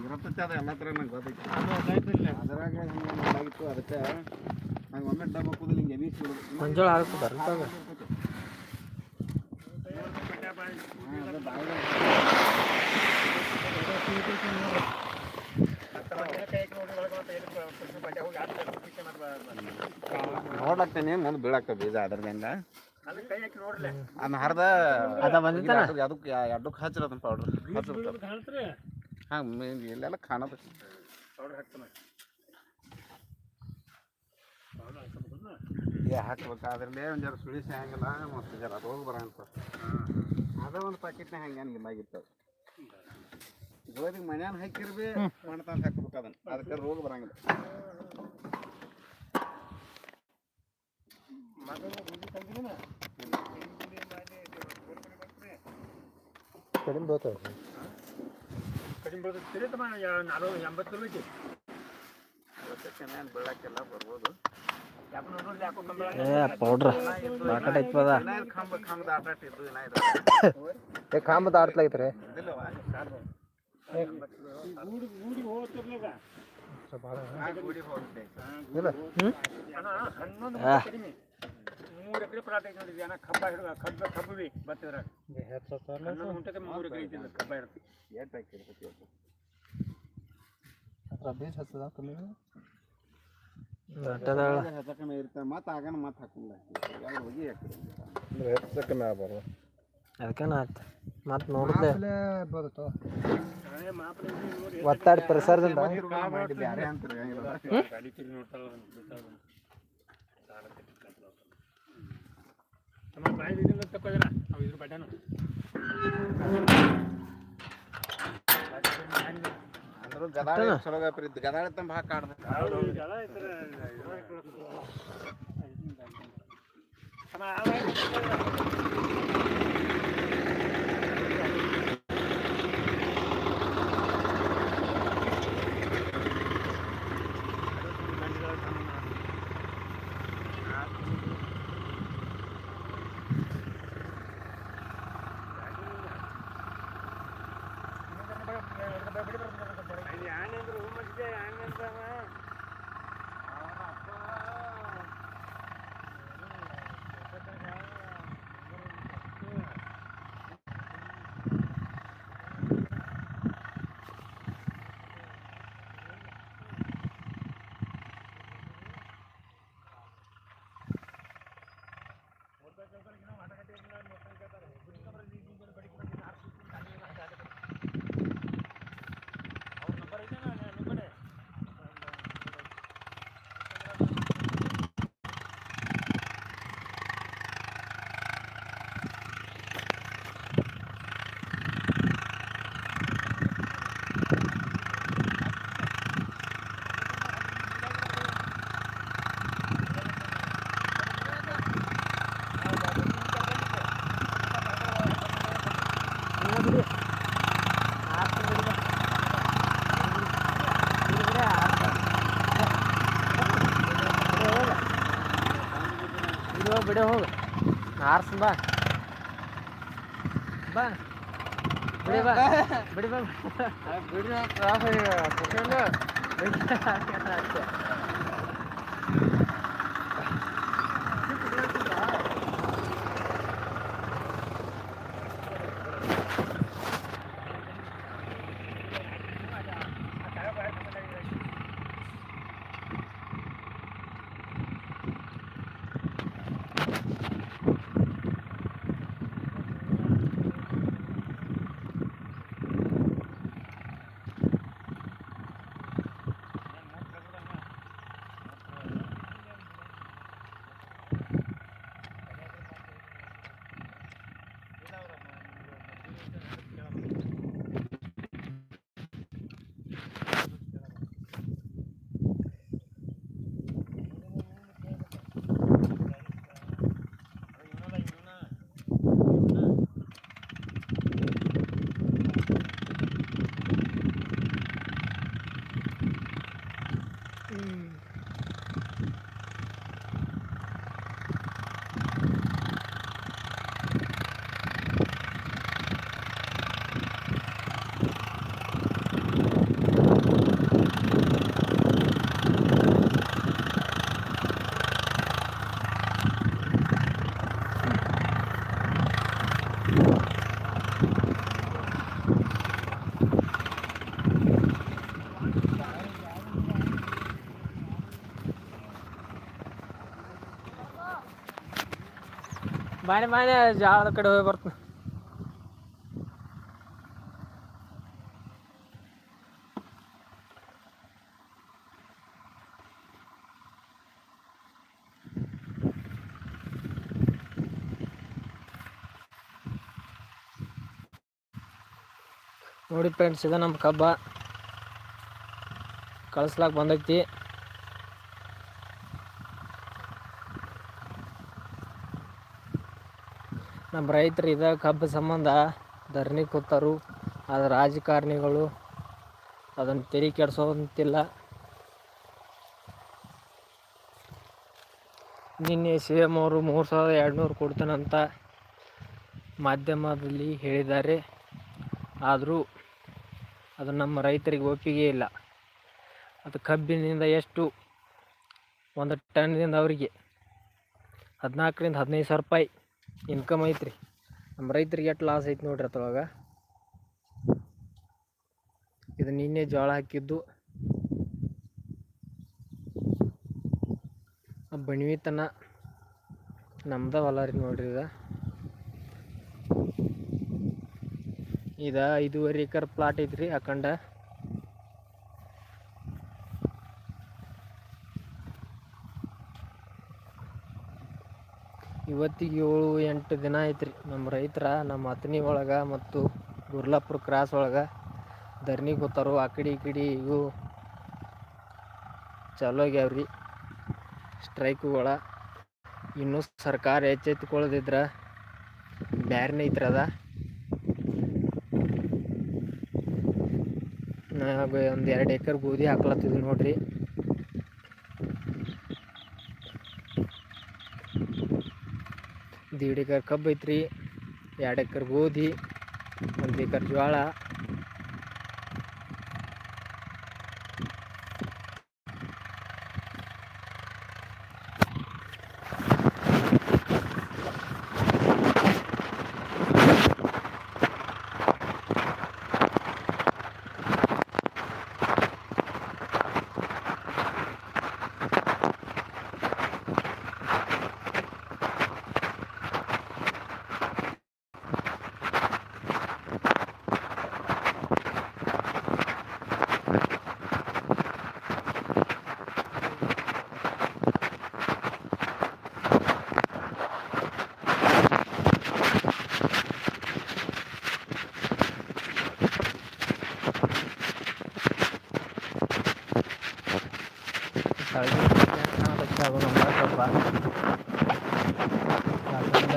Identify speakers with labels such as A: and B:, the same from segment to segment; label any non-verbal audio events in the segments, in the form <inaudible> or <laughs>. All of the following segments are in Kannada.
A: ಇರತ್ತೈತೆ ಅದು ಎಲ್ಲ ಥರ ನಂಗೆ ಗೊತ್ತೈತಿ ಅದ್ರಾಗ ಹಿಂಗೆ ಮಾಡಾಗಿತ್ತು ಅದಕ್ಕೆ ನಂಗೆ ಒಮ್ಮೆ ಡಬ್ಬ ಕೂದಲು ಹಿಂಗೆ ಎನಿ ಬಿಡೋದು
B: ಮಂಜಾಳ ಹಾಕು ಬರ್ತದ
A: ನೋಡ್ಲಾಗ್ತೇನೆ ಮುಂದೆ ಬೀಳಾಕ ಬೀಜ ಅದ್ರದಿಂದ ಅದನ್ನ ಹರಿದ
B: ಅದ ಬಂದಿತ್ತ
A: ಅದಕ್ಕೆ ಎರಡಕ್ಕೆ ಹಚ್ಚಿರ ಅದನ್ನ ಪೌಡ್ರ್.
C: ಹಚ್ಚಿರ್ತಾರೆ
A: ಹಾಂ ಎಲ್ಲೆಲ್ಲ ಕಾಣದ. ಏ ಹಾಕ್ಬೇಕು ಅದ್ರಲ್ಲೇ ಒಂದು ಜರ ಸುಳಿಸಿ ಹಂಗಿಲ್ಲ ಮತ್ತು ಜರ ರೋಗ ಬರಂತ ಅದ ಒಂದು ಪ್ಯಾಕೆಟ್ನ ಹಂಗೇನಿಲ್ಲ ಆಗಿತ್ತು ಗೋಧಿಗೆ ಮನ್ಯಾನ ಹಾಕಿರ್ಬಿ ಮಾಡ್ತಾನೆ ಹಾಕ್ಬೇಕು ಅದನ್ನ. ಅದಕ್ಕೆ ರೋಗ ಬರಂಗಿಲ್ಲ.
B: ಕಡಿಮೆ ಬೀಳ್ತಾವ
C: ಕಡಿಮೆ ತಿರುತ್ತಮ್ಮ ನಾಲ್ಕು ಎಂಬತ್ತು ರೂಪಾಯಿ
A: ಇವತ್ತಕ್ಕೆ ಮ್ಯಾಲ ಬೀಳಕ್ಕೆಲ್ಲ ಬರ್ಬೋದು.
B: ಏ ಪೌಡ್ರ್ ಬಾಕಟ್ ಐತದ
A: ಕಂಬದ
B: ಏ ಕಾಂಬ ದಾಟ್ಲಾಗೈತ್ರಿ
A: ಇದಿಲ್ಲವ
C: ಗೂಡಿ ಗೂಡಿ ಹೋಗ್ತಿರ್ಲಿಲ್ಲ
A: ಆ ಗುಡಿ ಹೋಗ್ತೈತೆ
B: ಇಲ್ಲ.
C: ಹನ್ನೊಂದು ಮೂರು ಎಕರೆ ಪ್ಲಾಟ್ ಐತಿ ಅಣ್ಣ ಕಬ್ಬ ಹಿಡಿದ ಕಬ್ಬ ಕಬ್ಬು ಬಿ ಬತ್ತಿದ್ರಾಗ ಹನ್ನೊಂದು ಗುಂಟೆಗೆ ಮೂರು ಎಕರೆ ಐತಿ ಕಬ್ಬ ಹಿಡಿದು.
A: ಏಟ್ ಹಾಕಿರ್ತೈತಿ ಇವತ್ತು.
B: ಬೀಜ ಹಚ್ಚದ ದೊಡ್ಡದಾಳ
A: ಹಚ್ಚಕನ ಅಂದ್ರೆ ಮತ್ತೆ ಆಗನ ಮತ್ತೆ ಹಾಕೊಂಡ ಯಾವ್ದು ಹೋಗಿ ಹಾಕಿರಿ
B: ಅದಕ್ಕೆ ನಾ ಮತ್ತೆ ನೋಡಿದೆ.
C: ನಾಳೆ ಮಾಪನ ನೋಡಿ
B: ಒತ್ತಾಡಿ ಪರಿಸರದಿಂದ.
C: ಬಾಯಿ ನಾವು ಇದ್ರ ಬಡ್ಡನು
A: ಅಂದ್ರು ಗದಾಳಿ ಚಲೋ ವ್ಯಾಪಾರ ಇದ್ದು ಗದಾಳಿ ತಂಬ ಹಾಕಿ ಆಡ್ಬೇಕು
B: ಇದು ಬಿಡೆ ಹೋಗು. ಆರ್ಸ್ ಬಾ. ಬಾ. ಬಿಡಿ ಬಾ. ಬಿಡಿ ಬಾ. ಬಿಡ್ರಿ <laughs> Selam. ಬಾನೆ ಬಾನೆ ಜಾವದ ಕಡೆ ಹೋಗಿ ಬರ್ತೀನಿ. ನೋಡಿ ಫ್ರೆಂಡ್ಸ್ ಇದು ನಮ್ಮ ಕಬ್ಬ. ಕಳ್ಸ್ಲಾಕ್ ಬಂದೈತಿ. ನಮ್ಮ ರೈತರು ಇದ ಕಬ್ಬು ಸಂಬಂಧ ಧರಣಿ ಕೂತಾರು ಅದು ರಾಜಕಾರಣಿಗಳು ಅದನ್ನು ತೆರಿ ಕೆಡಿಸೋದಂತಿಲ್ಲ ನಿನ್ನೆ ಸಿ ಎಂ ಅವರು ಮೂರು ಸಾವಿರದ ಎರಡುನೂರು ಕೊಡ್ತಾನಂತ ಮಾಧ್ಯಮದಲ್ಲಿ ಹೇಳಿದ್ದಾರೆ. ಆದರೂ ಅದು ನಮ್ಮ ರೈತರಿಗೆ ಒಪ್ಪಿಗೆ ಇಲ್ಲ. ಅದು ಕಬ್ಬಿನಿಂದ ಎಷ್ಟು? ಒಂದು ಟನ್ನಿಂದ ಅವರಿಗೆ ಹದಿನಾಲ್ಕರಿಂದ ಹದಿನೈದು ಸಾವಿರ ರೂಪಾಯಿ. ಇನ್ಕಮ್ ಐತ್ರಿ. ನಮ್ಮ ರೈತರಿಗೆ ಎಷ್ಟು ಲಾಸ್ ಐತಿ ನೋಡ್ರಿ ಅಥವಾಗ ಇದು ನಿನ್ನೆ ಜೋಳ ಹಾಕಿದ್ದು. ಬಣಿವಿತನ ನಮ್ದ ಹೊಲ ರೀ ನೋಡ್ರಿ ಇದ. ಇದ ಐದೂವರೆ ಎಕರ್ ಪ್ಲಾಟ್ ಐತ್ರಿ ಅಖಂಡ. ಇವತ್ತಿಗೆ ಏಳು, ಎಂಟು ದಿನ ಐತ್ರಿ. ನಮ್ಮ ರೈತರ ನಮ್ಮ ಹತ್ತನಿ ಒಳಗೆ ಮತ್ತು ಗುರ್ಲಾಪುರ ಕ್ರಾಸ್ ಒಳಗೆ ಧರಣಿ ಕೂತಾರು. ಆ ಕಡೆ ಈ ಕಡೆ ಇವು ಚಾಲು ಆಗ್ಯಾವ್ರಿ. ಸ್ಟ್ರೈಕುಗಳ ಇನ್ನೂ ಸರ್ಕಾರ ಎಚ್ಚೆತ್ತುಕೊಳ್ಳದಿದ್ರ ಬ್ಯಾರನೇ ಐತ್ರಿ ಅದ. ಒಂದು ಎರಡು ಎಕರೆ ಗೋಧಿ ಹಾಕ್ಲತ್ತಿದ್ವಿ ನೋಡ್ರಿ. ದೀಡ್ ಎಕರೆ ಕಬ್ಬು ಐತ್ರಿ ಎರಡು ಎಕರೆ ಗೋಧಿ ಒಂದು ಎಕರೆ ಜೋಳ ಸ್ವಲ್ಪ ಅದರಿಂದ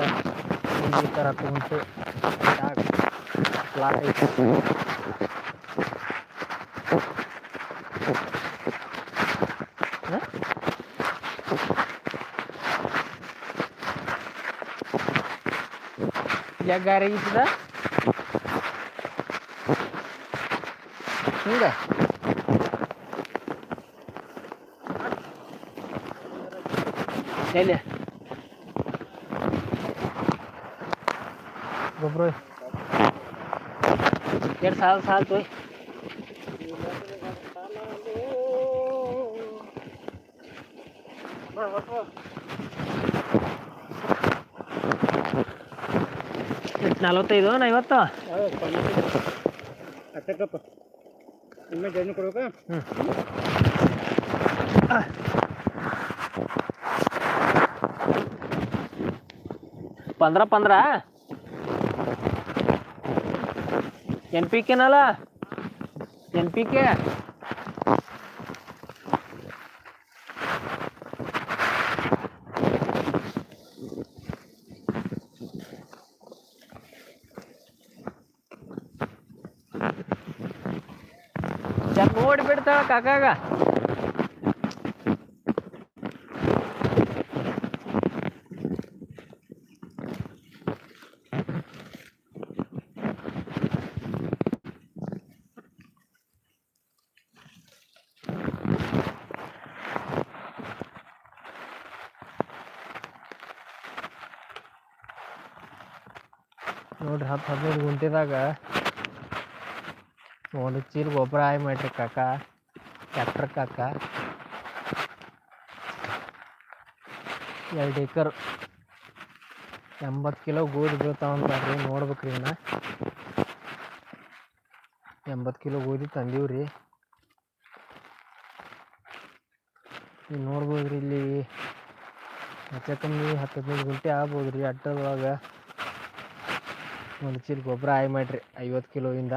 B: ಈ ಥರ ಕುಂತು ಪ್ಲಾಟ್ ಐತಿ ಹ? ಯಾಕೆ ಗಾರಿ ಆಗಿತ್ತದ ಹಿಂಗ ಎಲ್ಲಿ ಗೊಬ್ಬರ ಎರಡು ಸಾಲ ಸಾಲ ತೋಯ್ ಎಷ್ಟು ನಲವತ್ತೈದು ಐವತ್ತು
C: ಅಷ್ಟಕ್ಕಪ್ಪ ಇನ್ನೂ ಜರ್ನಿ ಕೊಡ್ಬೇಕಾ
B: ಹ್ಞೂ ಪಂದ್ರ ಪಂದ್ರ. N P ಕೆನಲ್ಲ? N P K? ನೋಡಿ ಬಿಡ್ತಾಳ ಕಾಕಾಗ ನೋಡ್ರಿ ಹತ್ತು ಹದಿನೈದು ಗುಂಟೆದಾಗ ಒಂದು ಚೀಲ ಗೊಬ್ಬರ ಆಯ್ ಮಾಡ್ರಿ ಕಾಕ. ಟ್ಯಾಕ್ಟರ್ ಕಾಕ. ಎರಡು ಎಕರ್ ಎಂಬತ್ತು ಕಿಲೋ ಗೋಧಿ ಬೀಳ್ತಾವಂತಾರ್ರಿ ನೋಡ್ಬೇಕ್ರಿ ಇನ್ನ. ಎಂಬತ್ತು ಕಿಲೋ ಗೋಧಿ ತಂದೀವ್ರಿ. ನೋಡ್ಬೋದು ರೀ ಇಲ್ಲಿ ಹೆಚ್ಚು ಕಮ್ಮಿ ಹತ್ತು ಹದಿನೈದು ಗುಂಟೆ ಆಗ್ಬೋದು ರೀ ಅಟ್ಟದೊಳಗೆ. ಒಂದು ಚೀಲ ಗೊಬ್ಬರ ಆಯ್ ಮಾಡಿರಿ. ಐವತ್ತು ಕಿಲೋಯಿಂದ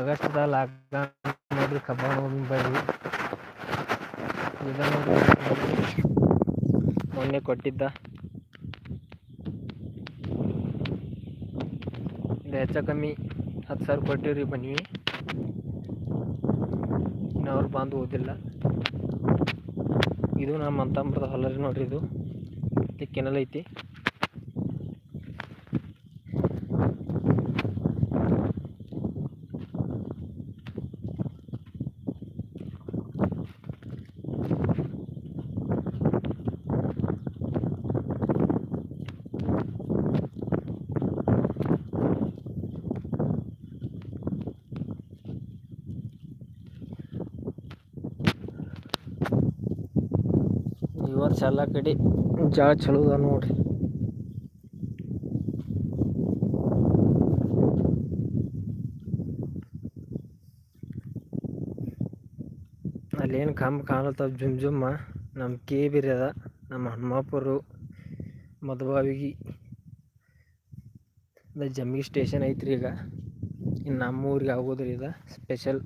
B: ಆಗಸ್ಟ್ದಾಗ ಲಾಕ್ಡೌನ್ ನೋಡ್ರಿ ಕಬ್ಬ ಬರ್ರಿ. ಇದ ಮೊನ್ನೆ ಕೊಟ್ಟಿದ್ದ. ಹೆಚ್ಚ ಕಮ್ಮಿ ಹತ್ತು ಸಾವಿರ ಕೊಟ್ಟಿವ್ರಿ ಬನ್ನಿ ಅವ್ರು ಬಂದು ಓದಿಲ್ಲ. ಇದು ನಮ್ಮ ಅಂತಂಬ್ರದ ಹೊಲ ನೋಡ್ರಿ ಇದು. ಇಲ್ಲಿ ಕೆನಲ್ ಐತಿ. ಎಲ್ಲ ಕಡೆ. ಜಾಗ ಚಲೋ ಅದ ನೋಡ್ರಿ. ಅಲ್ಲೇನು ಕಂಬ ಕಾಣತ್ತವ ಜುಮ್ ಜುಮ್ಮ. ನಮ್ಮ ಕೆ ಬಿರಿ ಅದ ನಮ್ಮ ಹನುಮಾಪುರು, ಮಧುಬಾವಿಗಿ. ಅದ ಜಮ್ಗಿ ಸ್ಟೇಷನ್ ಐತ್ರಿ ಈಗ. ಇನ್ನು ನಮ್ಮ ಊರಿಗೆ ಆಗೋದ್ರಿ ಇದ ಸ್ಪೆಷಲ್.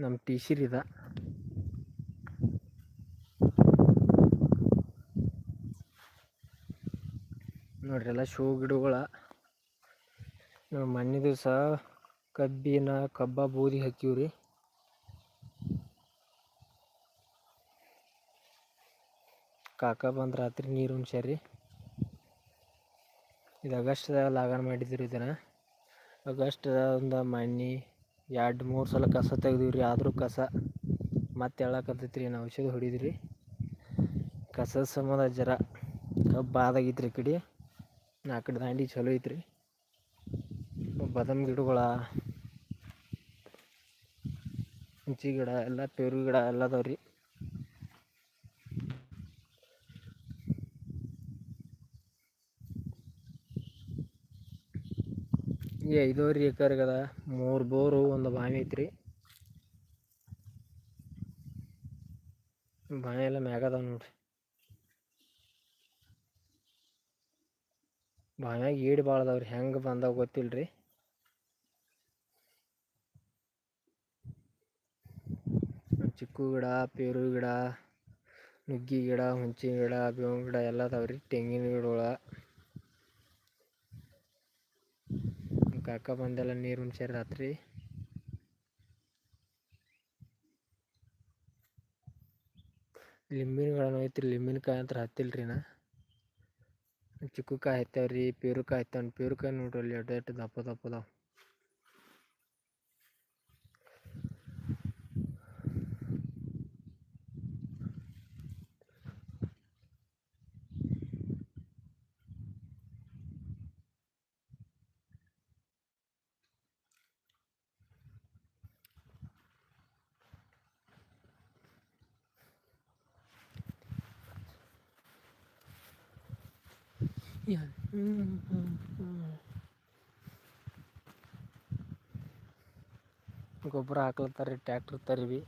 B: ನಮ್ಮ ಟಿ ಎಲ್ಲ ಶೋ ಗಿಡಗಳ. ನಾವು ಮೊನ್ನೆ ದಿವಸ ಕಬ್ಬಿನ, ಕಬ್ಬ, ಬೂದಿ ಹಾಕಿವ್ರಿ ಕಾಕ ಬಂದು ರಾತ್ರಿ ನೀರು ಉಣ್ಸ್ಯಾರಿ. ಇದು ಆಗಸ್ಟ್ದಾಗ ಲಾಗನ್ ಮಾಡಿದ್ರಿ ಇದನ್ನ. ಆಗಸ್ಟ್ದಾಗ ಒಂದು ಮಣ್ಣಿ ಎರಡು ಮೂರು ಸಲ ಕಸ ತೆಗ್ದಿವ್ರಿ, ಆದರೂ ಕಸ ಮತ್ತೆ ಹೇಳಕತ್ತೈತ್ರಿ ಏನು ಔಷಧ ಹೊಡಿದ್ರಿ. ಕಸದ ಸಂಬಂಧ ಜರ ಕಬ್ಬು ಬಾದಾಗಿತ್ರಿ ಈ ಕಡೆ. ಆ ದಾಂಡಿ ಚಲೋ ಐತ್ರಿ. ಬಾದಾಮಿ ಗಿಡಗಳ, ಹುಂಚಿ ಗಿಡ, ಎಲ್ಲ ಪೇರು ಗಿಡ ಎಲ್ಲ ಅದಾವ್ರಿ ಈ ಐದೂವರೆ ಎಕರೆಗದ ಮೂರು ಬೋರು, ಒಂದು ಬಾವಿ ಐತ್ರಿ. ಬಾವಿ ಎಲ್ಲ ಮ್ಯಾಗ ಅದಾವ ನೋಡ್ರಿ. ಬಾವ್ಯಾಗ ಏಡಿ ಭಾಳ ಅದಾವ್ರಿ. ಹೆಂಗೆ ಬಂದಾವ ಗೊತ್ತಿಲ್ರಿ. ಚಿಕ್ಕು ಗಿಡ, ಪೇರು ಗಿಡ, ನುಗ್ಗಿ ಗಿಡ, ಹುಂಚಿ ಗಿಡ, ಬೇವಿನ ಗಿಡ ಎಲ್ಲ ಅದಾವ್ರಿ. ತೆಂಗಿನ ಗಿಡಗಳ. ಕಾಕ ಬಂದೆಲ್ಲ ನೀರು ಉಣ್ಸ್ಯಾರ ರಾತ್ರಿ ಲಿಂಬಿನ ಗಿಡನೂ ಐತ್ರಿ ಲಿಂಬಿನಕಾಯಿ ಅಂತ ಹತ್ತಿಲ್ರಿ ನಾ. ಚಿಕ್ಕುಕಾಯಿ ಹತ್ತಾವ್ರಿ ಪೇರುಕಾಯಿ ಹತ್ತಾವ ಪೇರುಕಾಯಿ ನೋಡ್ರಿ ಅಲ್ಲಿ ಎಡ್ ದಪ್ಪ ಅದಾವ ಗೊಬ್ಬರ ಹಾಕ್ಲತ್ತಾರ ಟ್ಯಾಕ್ಟ್ರ್ ತರಿವಿ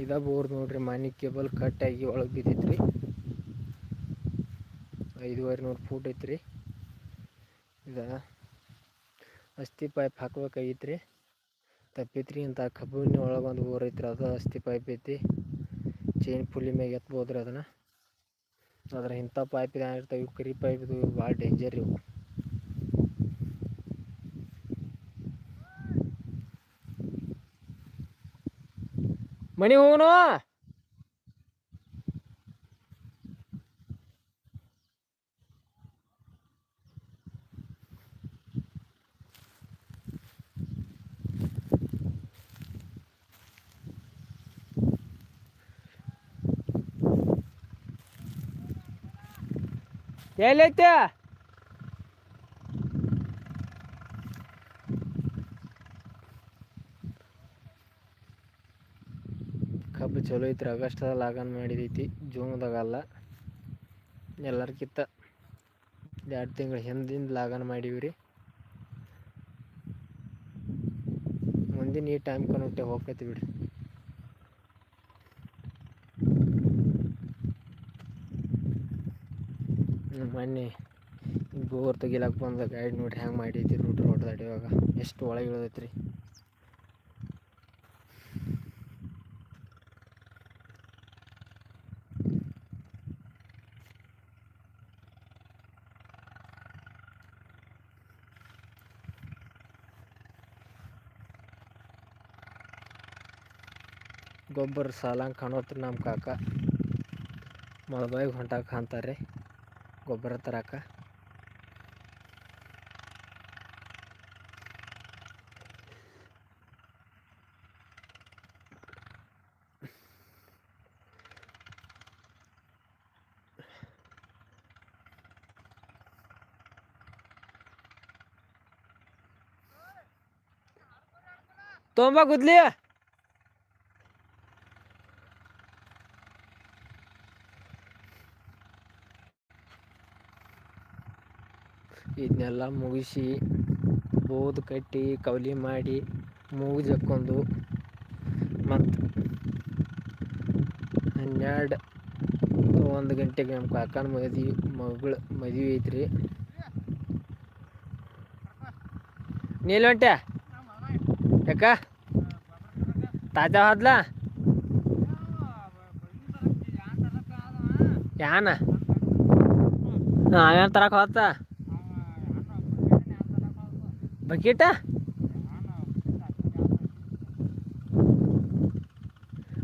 B: ಇದ ಬೋರ್ ನೋಡ್ರಿ, ಮನೆ ಕೇಬಲ್ ಕಟ್ ಆಗಿ ಒಳಗೆ ಬಿದ್ದೈತ್ರಿ. ಐದುವರೆ ನೂರು ಫೂಟ್ ಐತ್ರಿ. ಇದ ಅಸ್ತಿ ಪೈಪ್ ಹಾಕ್ಬೇಕಾಗಿತ್ರಿ. ತಪ್ಪೈತ್ರಿ ಇಂಥ ಕಬ್ಬಿನ ಒಂದು ಬೋರ್ ಐತ್ರಿ, ಅದು ಅಸ್ತಿ ಪೈಪ್ ಐತಿ ಚೈನ್ ಪುಲಿ ಮ್ಯಾಗ ರೀ ಅದನ್ನ. ಆದ್ರೆ ಇಂಥ ಪೈಪ್ ಇರ್ತಾವೆ, ಇವು ಕರಿ ಪೈಪ್ ಇದು ಭಾಳ ಡೇಂಜರ್ ಇವು. ಮಣಿ ಹೋಗುನು? ಎಲ್ಲೈತೆ? ಕಬ್ಬು ಚಲೋ ಐತ್ರಿ, ಆಗಸ್ಟ್ದಾಗ ಲಾಗನ್ ಮಾಡಿದೈತಿ ಜೂನ್ದಾಗಲ್ಲ ಅಲ್ಲ. ಎಲ್ಲರ್ಕಿಂತ ಎರಡು ತಿಂಗಳು ಹಿಂದಿಂದ ಲಾಗನ್ ಮಾಡೀವಿ ರೀ ಮುಂದಿನ ಈ ಟೈಮ್ ಕನುಟ್ಟೆ ಹೋಗ್ತೈತಿ ಬಿಡ್ರಿ. ಮೊನ್ನೆ ಬೋರ್ ತೆಗಿಲಾಕ ಬಂದ ಗೈಡ್ ನೋಡಿ ಹೆಂಗೆ ಮಾಡೈತಿ ರೂಟ್ ರೋಡ್ ಇವಾಗ. ಎಷ್ಟು ಒಳಗೆ ಇಳಿದೈತಿ ರೀ ಗೊಬ್ಬರ ಸಾಲಂಗೆ ಕಾಣೋತ್ರಿ ನಮ್ಮ ಕಾಕ. ಮಳಬಾಯಿಗೆ ಹೊಂಟಾಕ ಅಂತಾರೆ ಗೊಬ್ಬರ ತರಕ? ತೊಂಬ ಗುದ್ಲಿ. ಇದನ್ನೆಲ್ಲ ಮುಗಿಸಿ ಬೋದ್ ಕಟ್ಟಿ, ಕವಲಿ ಮಾಡಿ ಮೂಗು ಜಕ್ಕೊಂಡು ಮತ್ತು ಹನ್ನೆರಡು ಒಂದು ಗಂಟೆಗೆ ನಮ್ಮ ಕಾಕನ ಮದ್ವೆ, ಮಗಳು ಮದುವೆ ಐತ್ರಿ. ನೀಲ್ ಹೊಂಟೆ ಯಾಕ? ತಾಜಾ ಹೋದ್ಲ? ಯಾನ? ಅವೇನು ತರಕ್ಕೆ ಹೋತ ಬಕೀಟ?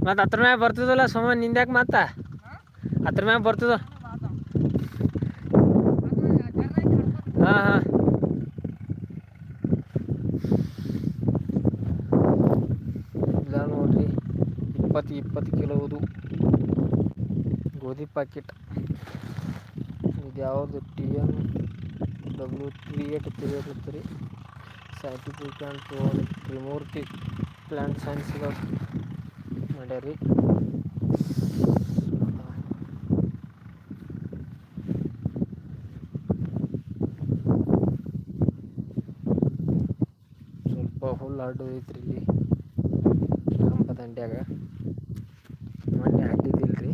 B: ಮತ್ತು ಹತ್ರ ಮ್ಯಾಗ ಬರ್ತದಲ್ಲ ಸೋಮ ನಿಂದ್ಯಾಕೆ ಮತ್ತ ಹತ್ರ ಮ್ಯಾಗ ಬರ್ತದ? ಹಾಂ ಹಾಂ. ನೋಡ್ರಿ, ಇಪ್ಪತ್ತು ಇಪ್ಪತ್ತು ಕಿಲೋದು ಗೋಧಿ ಪ್ಯಾಕೆಟ್ ಇದು ಯಾವುದು T M W three eight three eight ರೀ ಆ್ಯಂಡ್ ತ್ರಿಮೂರ್ತಿ ಪ್ಲಾಂಟ್ ಸೈನ್ಸ್ ಮಾಡ್ಯಾರಿ ಸ್ವಲ್ಪ ಹುಲ್ಲು ಅಡ್ಡು ಐತ್ರಿ ಇಲ್ಲಿ. ಕಂಬ ದಂಡ್ಯಾಗ. ಮೊನ್ನೆ ಅಡ್ಡಿದ್ದಿಲ್ರಿ.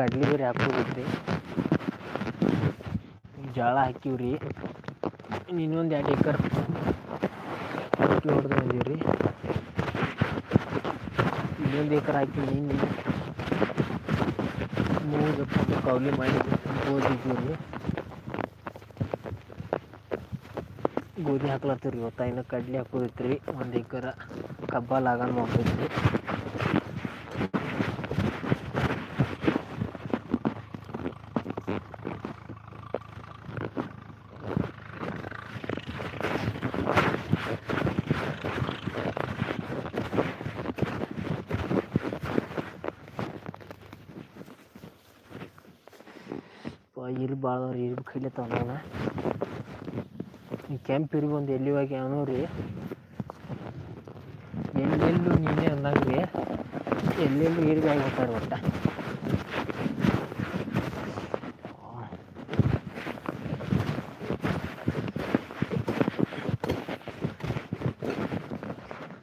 B: ಕಡ್ಲಿ ಬೇರೆ ಹಾಕೋದಿದ್ರಿ ಜೋಳ ಹಾಕಿವ್ರಿ ಇನ್ನೊಂದು ಎರಡು ಎಕರ್ ಅಕ್ಕಿ ಹೊಡೆದು ಬಂದೀವ್ರಿ ಇನ್ನೊಂದು ಎಕರ್ ಹಾಕಿ ನಿನ್ನೆ ಮೂರು ಕೌಲಿ ಮಾಡಿ ಗೋಧಿದ್ದೀವ್ರಿ ಗೋಧಿ ಹಾಕ್ಲತ್ತೀವಿ ರೀ ಇವತ್ತು ಇನ್ನು ಕಡ್ಲಿ ಹಾಕೋದೈತ್ರಿ ಒಂದು ಎಕರ ಕಬ್ಬ ಲಾಗನ್ ಮಾಡ್ತೈತ್ರಿ ಭಾಳ ಇರಿಬಿ ಕೈಲತ್ತಾವ ನಾನು ಈ ಕೆಂಪು ಇರಿಬಿ ಒಂದು ಎಲ್ಲಿ ಹೋಗಿ ಅವನು ರೀ ಎಲ್ಲೆಲ್ಲೂ ನೀನೇ ಅಂದಂಗೆ ರೀ ಎಲ್ಲೆಲ್ಲೂ ಇರಿಬಿ ಹೋಗ್ತಾರೆ ಒಟ್ಟ.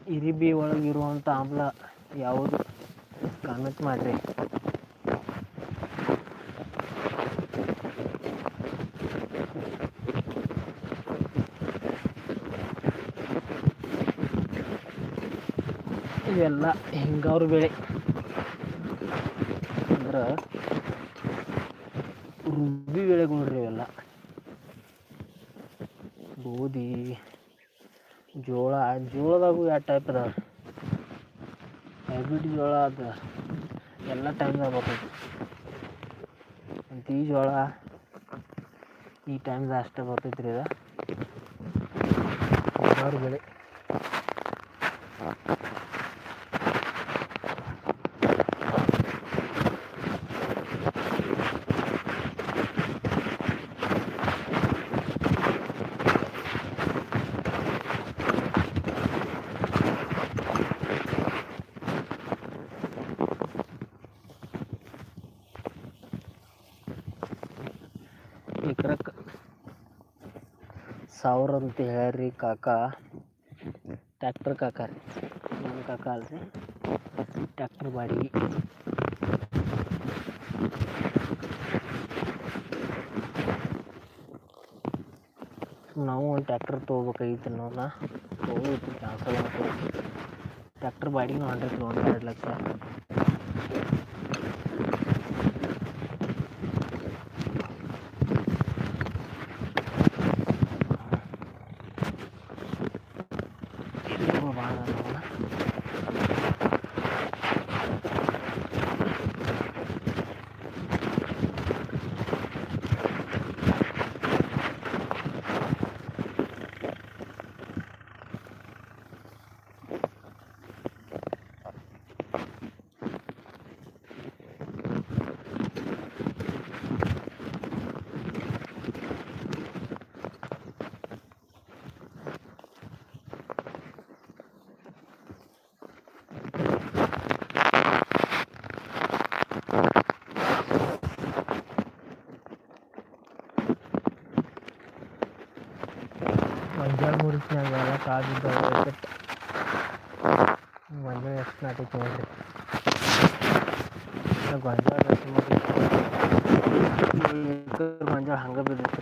B: ಇರಿಬಿ ಒಳಗಿರುವಂಥ ಆಮ್ಲ ಯಾವುದು? ಕಾಮೆಂಟ್ ಮಾಡಿರಿ. ಇವೆಲ್ಲ ಹಿಂಗಾರು ಬೆಳೆ. ಅಂದ್ರೆ ರುಬ್ಬಿ ಬೆಳೆಗಳು ರೀ ಇವೆಲ್ಲ. ಗೋಧಿ, ಜೋಳ, ಜೋಳದಾಗೂ ಎರಡು ಟೈಪ್ ಅದ ಹೈಬ್ರಿಡ್ ಜೋಳ ಅದ. ಎಲ್ಲ ಟೈಮ್ದಾಗ ಬರ್ತೈತಿ. ಈ ಜೋಳ ಈ ಟೈಮ್ದಾಗ ಅಷ್ಟೇ ಬರ್ತೈತಿ ರೀ ಇದು ಬೆಳೆ. ಸಾವಿರ ಅಂತ ಹೇಳ್ರಿ ಕಾಕ. ಟ್ಯಾಕ್ಟರ್ ಕಾಕ ರೀ. ನನ್ನ ಕಾಕ ಅಲ್ರಿ? ಟ್ಯಾಕ್ಟರ್ ಬಾಡಿಗೆ. ನಾವು ಒಂದು ಟ್ಯಾಕ್ಟರ್ ತೊಗೋಬೇಕಾಗಿತ್ತು ನೋಡ ತೊಗೋಬೇಕು ಕ್ಯಾನ್ಸಲ್ ಮಾಡ್ತೀವಿ ಟ್ಯಾಕ್ಟರ್ ಬಾಡಿಗೆ ಹಂಡ್ರೆಡ್ ಒಂದು ಎರಡು ಲಕ್ಷ ಇವು ಭಾಳ ಅದಾವಲ್ಲ. ಗೊಂಜಾಳ ಮುರಿಸ್ನಾಗ ಎಲ್ಲ ಕಾದಿದ್ದು ಎಫೆಕ್ಟ್ ಗೊಂಜಾಳ ಎಷ್ಟು ನಾಟೈತಿ ನೋಡ್ರಿ ಇನ್ನ ಗೊಂಜಾಳ ರೊಟ್ಟಿ ಮಾಡಿ ಎಕರೆ ಗೊಂಜಾಳ ಹಂಗೆ ಬಿದ್ದೈತಿ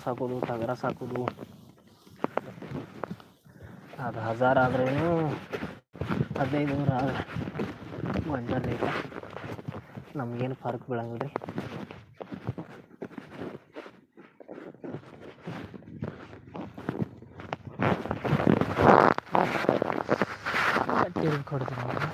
B: ಸಾಕೋದು ಟಗರ ಸಾಕೋದು. ಅದು ಹಜಾರ್ ಆದ್ರೇನು ಹದಿನೈದು ನೂರು ಆದ್ರೆ ಗೊಂಜಾಳ ರೇಟ ನಮಗೇನು ಫರ್ಕ್ ಬೀಳಂಗಿಲ್ಲ ರೀ ಕೊಡ್ತೀನಿ ನೋಡ್ರಿ.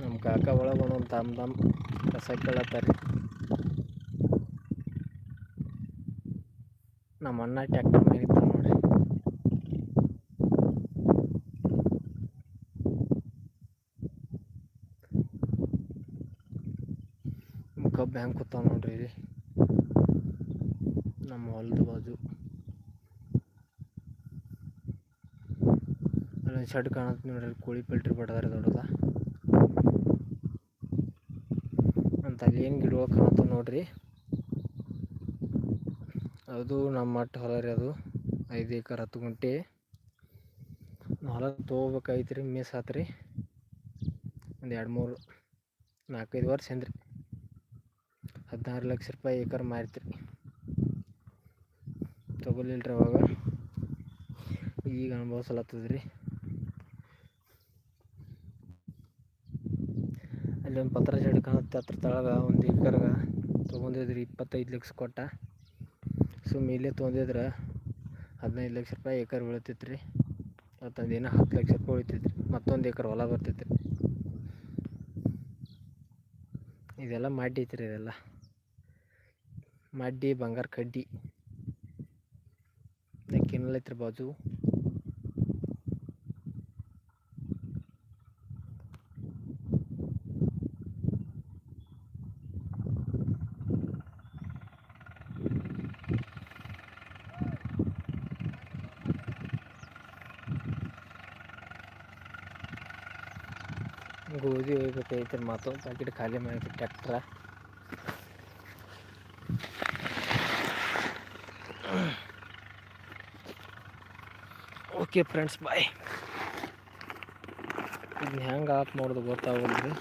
B: ನಮ್ಮ ಕಾಕ ಒಳಗೆ ಒಂದೊಂದು ತಮ್ಮ ತಮ್ಮ ಕಸ ಕೇಳತ್ತಾರೆ. ನಮ್ಮ ಅಣ್ಣ ಟ್ಯಾಕ್ಟರ್ ಮೇಲೆ ಇರ್ತಾನೆ ನೋಡ್ರಿ. ಕಬ್ಬು ಹೆಂಗೆ ಕೂತಾವ ನೋಡ್ರಿ ಇಲ್ಲಿ. ನಮ್ಮ ಹೊಲದ ಬಾಜು. ಅಲ್ಲೊಂದು ಶೆಡ್ ಕಾಣತ್ತೆ ನೋಡ್ರಿ ಕೋಳಿ ಪಲ್ಟ್ರಿ ಬಡ್ದಾರೆ ದೊಡ್ಡದ. ಅಂತ ಅಲ್ಲಿ ಏನು ಗಿಡಗಳು ಕಾಣುತ್ತೆ ನೋಡ್ರಿ. ಅದು ನಮ್ಮ ಮಟ್ಟ ಹೊಲ ರೀ ಅದು. ಐದು ಎಕರೆ ಹತ್ತು ಗುಂಟೆ. ಹೊಲ ತೊಗೋಬೇಕಾಯ್ತು ರೀ ಮಿಸ್ ಆತು ರೀ ಒಂದು ಎರಡು ಮೂರು ನಾಲ್ಕೈದು ವರ್ಷ ಅಂದ್ರಿ ಹದಿನಾರು ಲಕ್ಷ ರೂಪಾಯಿ ಏಕರ್ ಮಾರಿತ್ರಿ. ತೊಗೊಲಿಲ್ಲ ರೀ ಅವಾಗ. ಈಗ ಅನುಭವಿಸಲತ್ತದ ಇಲ್ಲೊಂದು ಪತ್ರ ಜಡ್ ಕಾಣುತ್ತೆ ಹತ್ರ ತಳಗ ಒಂದು ಎಕರೆಗ ತೊಗೊಂಡಿದ್ರಿ ಇಪ್ಪತ್ತೈದು ಲಕ್ಷ ಕೊಟ್ಟ. ಸುಮ್ಮ ಇಲ್ಲೇ ತೊಗೊಂಡಿದ್ರೆ ಹದಿನೈದು ಲಕ್ಷ ರೂಪಾಯಿ ಎಕರೆ ಬೀಳ್ತೈತೆ ರೀ ಮತ್ತೊಂದು ಏನೋ ಹತ್ತು ಲಕ್ಷ ರೂಪಾಯಿ ಉಳಿತೈತೆ ರೀ ಮತ್ತೊಂದು ಎಕರೆ ಹೊಲ ಬರ್ತೈತೆ ರೀ ಇದೆಲ್ಲ ಮಡ್ಡಿ ಐತ್ರಿ ಇದೆಲ್ಲ. ಮಡ್ಡಿ, ಬಂಗಾರ ಕಡ್ಡಿ. ಕಿನ್ನಲೈತ್ರಿ ಬಾಜು? ಗೋಧಿ ಒಯ್ಬೇಕಾಯ್ತು ಮತ್ತೊಂದು ಪ್ಯಾಕೆಟ್ ಖಾಲಿ ಮಾಡಿದ್ರಿ ಟ್ಯಾಕ್ಟ್ರ ಓಕೆ ಫ್ರೆಂಡ್ಸ್ ಬಾಯ್ ಇದನ್ನ ಹೆಂಗೆ ಆಫ್ ಮಾಡೋದು ಗೊತ್ತಾಗಲ್ರಿ